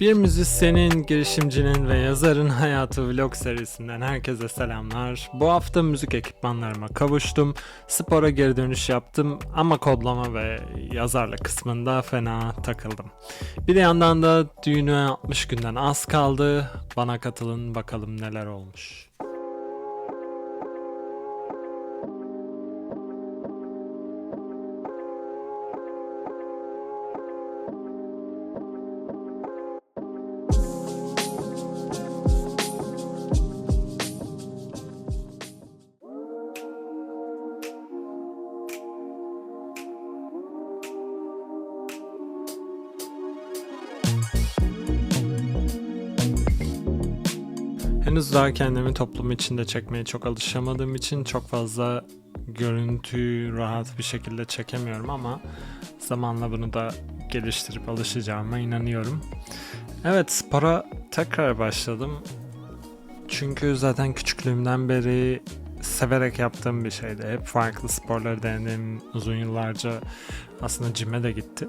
Bir müzisyenin, girişimcinin ve yazarın hayatı vlog serisinden herkese selamlar. Bu hafta müzik ekipmanlarıma kavuştum. Spora geri dönüş yaptım ama kodlama ve yazarlık kısmında fena takıldım. Bir yandan da düğüne 60 günden az kaldı. Bana katılın bakalım neler olmuş. Henüz daha kendimi toplum içinde çekmeye çok alışamadığım için çok fazla görüntüyü rahat bir şekilde çekemiyorum ama zamanla bunu da geliştirip alışacağıma inanıyorum. Evet spora tekrar başladım. Çünkü zaten küçüklüğümden beri severek yaptığım bir şeydi. Hep farklı sporları denedim. Uzun yıllarca aslında cime de gittim.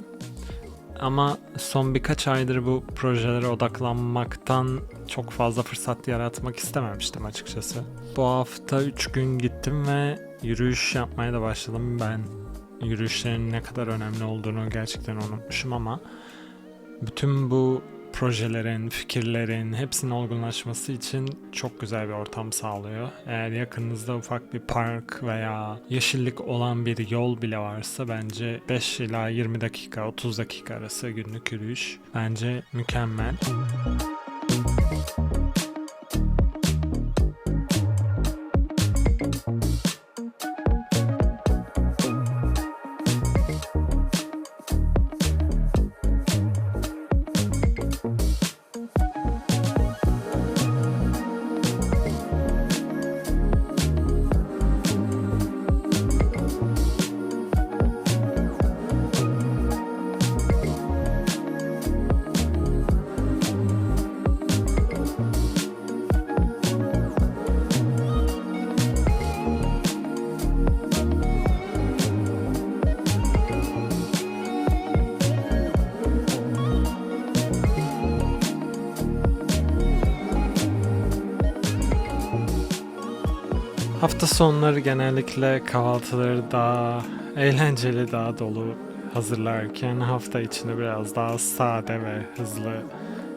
Ama son birkaç aydır bu projelere odaklanmaktan çok fazla fırsat yaratmak istememiştim açıkçası. Bu hafta 3 gün gittim ve yürüyüş yapmaya da başladım. Ben yürüyüşlerin ne kadar önemli olduğunu gerçekten unutmuşum ama bütün bu projelerin, fikirlerin hepsinin olgunlaşması için çok güzel bir ortam sağlıyor. Eğer yakınınızda ufak bir park veya yeşillik olan bir yol bile varsa bence 5 ila 20 dakika, 30 dakika arası günlük yürüyüş bence mükemmel. Hafta sonları genellikle kahvaltıları daha eğlenceli, daha dolu hazırlarken hafta içinde biraz daha sade ve hızlı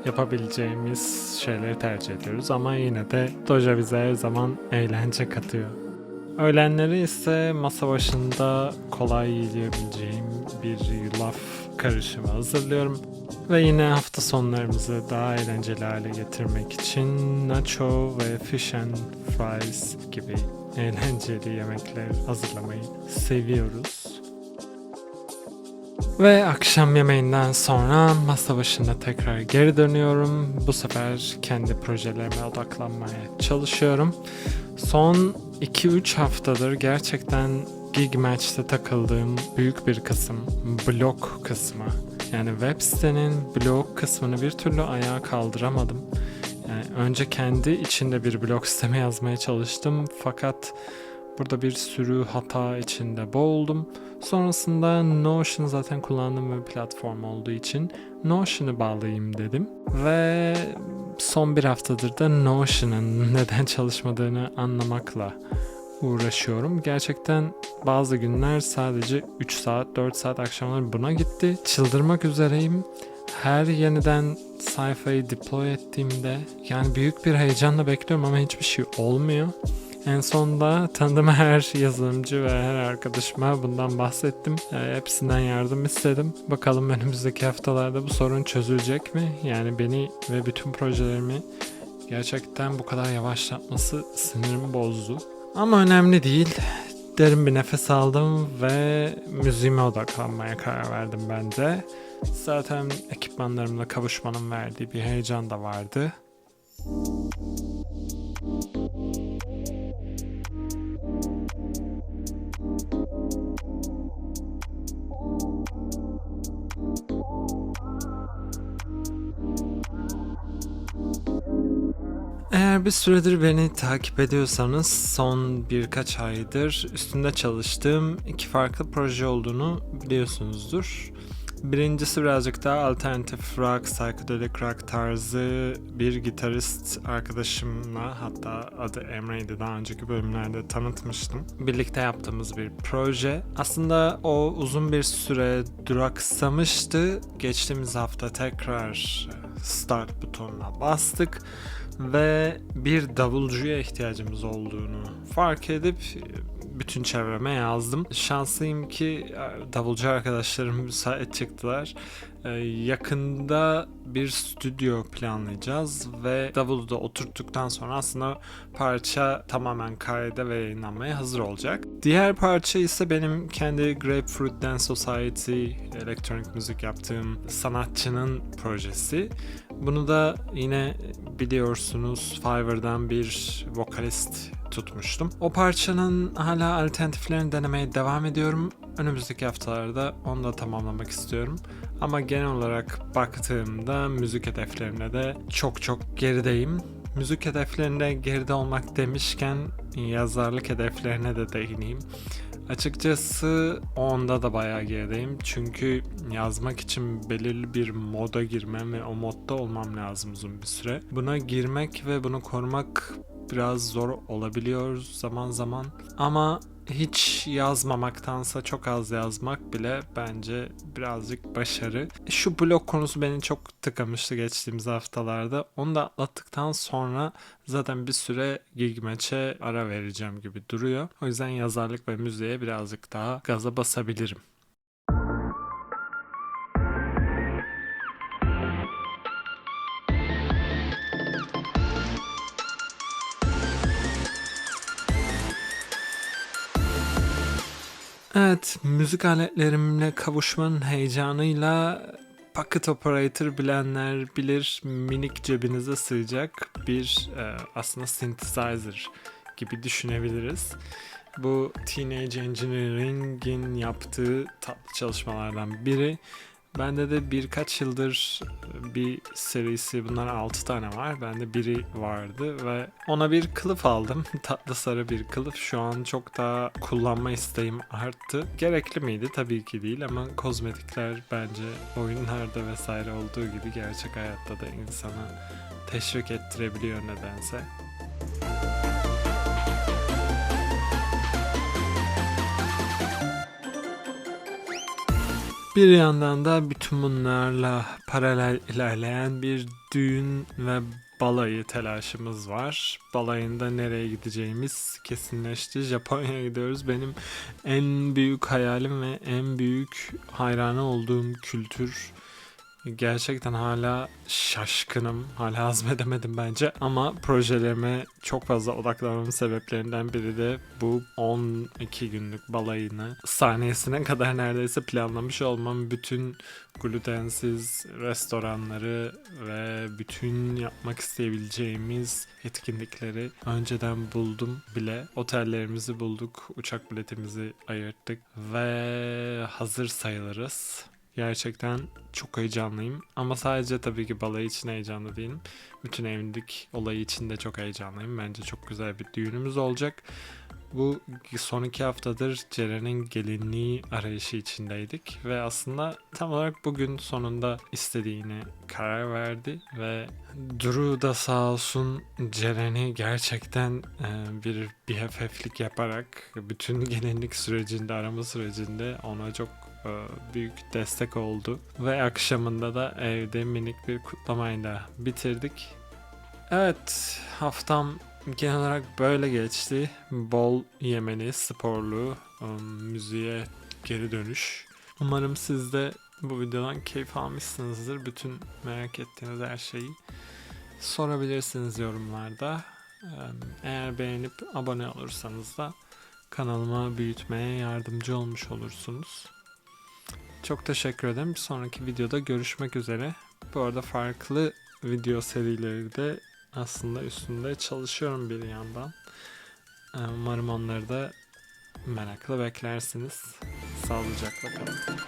yapabileceğimiz şeyleri tercih ediyoruz. Ama yine de Doja bize her zaman eğlence katıyor. Öğlenleri ise masa başında kolay yiyebileceğim bir yulaf karışımı hazırlıyorum. Ve yine hafta sonlarımızı daha eğlenceli hale getirmek için nacho ve fish and fries gibi eğlenceli yemekler hazırlamayı seviyoruz. Ve akşam yemeğinden sonra masa başına tekrar geri dönüyorum. Bu sefer kendi projelerime odaklanmaya çalışıyorum. Son 2-3 haftadır gerçekten Gig Match'te takıldığım büyük bir kısım blog kısmı. Yani web sitenin blog kısmını bir türlü ayağa kaldıramadım. Yani önce kendi içinde bir blog sistemi yazmaya çalıştım fakat burada bir sürü hata içinde boğuldum. Sonrasında Notion zaten kullandığım bir platform olduğu için Notion'ı bağlayayım dedim. Ve son bir haftadır da Notion'ın neden çalışmadığını anlamakla uğraşıyorum. Gerçekten bazı günler sadece 3 saat 4 saat akşamlar buna gitti. Çıldırmak üzereyim. Her yeniden sayfayı deploy ettiğimde yani büyük bir heyecanla bekliyorum ama hiçbir şey olmuyor. En sonunda tanıdığım her yazılımcı ve her arkadaşıma bundan bahsettim. E, hepsinden yardım istedim. Bakalım önümüzdeki haftalarda bu sorun çözülecek mi? Yani beni ve bütün projelerimi gerçekten bu kadar yavaşlatması sinirimi bozdu. Ama önemli değil. Derin bir nefes aldım ve müziğime odaklanmaya karar verdim ben de. Zaten ekipmanlarımla kavuşmanın verdiği bir heyecan da vardı. Eğer bir süredir beni takip ediyorsanız son birkaç aydır üstünde çalıştığım iki farklı proje olduğunu biliyorsunuzdur. Birincisi birazcık daha alternatif rock, psychedelic rock tarzı bir gitarist arkadaşımla hatta adı Emre'ydi daha önceki bölümlerde tanıtmıştım. Birlikte yaptığımız bir proje. Aslında o uzun bir süre duraksamıştı. Geçtiğimiz hafta tekrar start butonuna bastık ve bir davulcuya ihtiyacımız olduğunu fark edip bütün çevreme yazdım. Şanslıyım ki e, davulcu arkadaşlarım müsait çıktılar. Ee, Yakında bir stüdyo planlayacağız ve davulu da oturttuktan sonra aslında parça tamamen kayda ve yayınlanmaya hazır olacak. Diğer parça ise benim kendi Grapefruit Dance Society elektronik müzik yaptığım sanatçının projesi. Bunu da yine biliyorsunuz Fiverr'dan bir vokalist tutmuştum. O parçanın hala alternatiflerini denemeye devam ediyorum. Önümüzdeki haftalarda onu da tamamlamak istiyorum. Ama genel olarak baktığımda müzik hedeflerimle de çok çok gerideyim. Müzik hedeflerinde geride olmak demişken yazarlık hedeflerine de değineyim. Açıkçası onda da bayağı gerideyim. Çünkü yazmak için belirli bir moda girmem ve o modda olmam lazım uzun bir süre. Buna girmek ve bunu korumak biraz zor olabiliyor zaman zaman. Ama hiç yazmamaktansa çok az yazmak bile bence birazcık başarı. Şu blog konusu beni çok tıkamıştı geçtiğimiz haftalarda. Onu da atlattıktan sonra zaten bir süre gig match'e ara vereceğim gibi duruyor. O yüzden yazarlık ve müziğe birazcık daha gaza basabilirim. Evet, müzik aletlerimle kavuşmanın heyecanıyla Pocket Operator bilenler bilir minik cebinize sığacak bir e, aslında synthesizer gibi düşünebiliriz. Bu Teenage Engineering'in yaptığı tatlı çalışmalardan biri. Bende de birkaç yıldır bir serisi bunlar 6 tane var. Bende biri vardı ve ona bir kılıf aldım. Tatlı sarı bir kılıf. Şu an çok daha kullanma isteğim arttı. Gerekli miydi? Tabii ki değil ama kozmetikler bence oyunlarda vesaire olduğu gibi gerçek hayatta da insanı teşvik ettirebiliyor nedense. Bir yandan da bütün bunlarla paralel ilerleyen bir düğün ve balayı telaşımız var. Balayında nereye gideceğimiz kesinleşti. Japonya'ya gidiyoruz. Benim en büyük hayalim ve en büyük hayranı olduğum kültür. Gerçekten hala şaşkınım. Hala hazmedemedim bence. Ama projelerime çok fazla odaklanmamın sebeplerinden biri de bu 12 günlük balayını saniyesine kadar neredeyse planlamış olmam. Bütün glutensiz restoranları ve bütün yapmak isteyebileceğimiz etkinlikleri önceden buldum bile. Otellerimizi bulduk, uçak biletimizi ayırttık ve hazır sayılırız. Gerçekten çok heyecanlıyım. Ama sadece tabii ki balayı için heyecanlı değilim. Bütün evlilik olayı için de çok heyecanlıyım. Bence çok güzel bir düğünümüz olacak. Bu son iki haftadır Ceren'in gelinliği arayışı içindeydik ve aslında tam olarak bugün sonunda istediğini karar verdi ve Duru da sağ olsun Ceren'i gerçekten e, bir BFF'lik yaparak bütün gelinlik sürecinde arama sürecinde ona çok büyük destek oldu ve akşamında da evde minik bir kutlamayla bitirdik. Evet haftam genel olarak böyle geçti. Bol yemeni, sporlu, um, müziğe geri dönüş. Umarım siz de bu videodan keyif almışsınızdır. Bütün merak ettiğiniz her şeyi sorabilirsiniz yorumlarda. Eğer beğenip abone olursanız da kanalıma büyütmeye yardımcı olmuş olursunuz. Çok teşekkür ederim. Bir sonraki videoda görüşmek üzere. Bu arada farklı video serileri de aslında üstünde çalışıyorum bir yandan. Ee, Umarım onları da merakla beklersiniz. Sağlıcakla kalın.